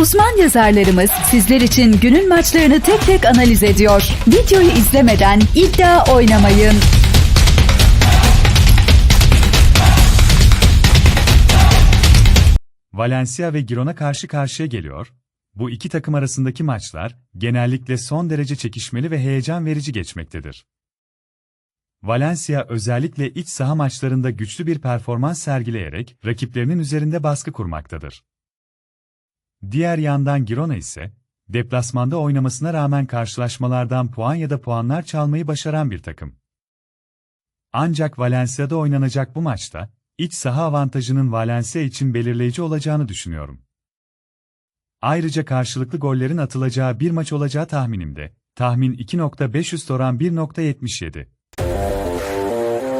Uzman yazarlarımız sizler için günün maçlarını tek tek analiz ediyor. Videoyu izlemeden iddia oynamayın. Valencia ve Girona karşı karşıya geliyor. Bu iki takım arasındaki maçlar genellikle son derece çekişmeli ve heyecan verici geçmektedir. Valencia özellikle iç saha maçlarında güçlü bir performans sergileyerek rakiplerinin üzerinde baskı kurmaktadır. Diğer yandan Girona ise deplasmanda oynamasına rağmen karşılaşmalardan puan ya da puanlar çalmayı başaran bir takım. Ancak Valencia'da oynanacak bu maçta iç saha avantajının Valencia için belirleyici olacağını düşünüyorum. Ayrıca karşılıklı gollerin atılacağı bir maç olacağı tahminimde. Tahmin 2.5 oran 1.77.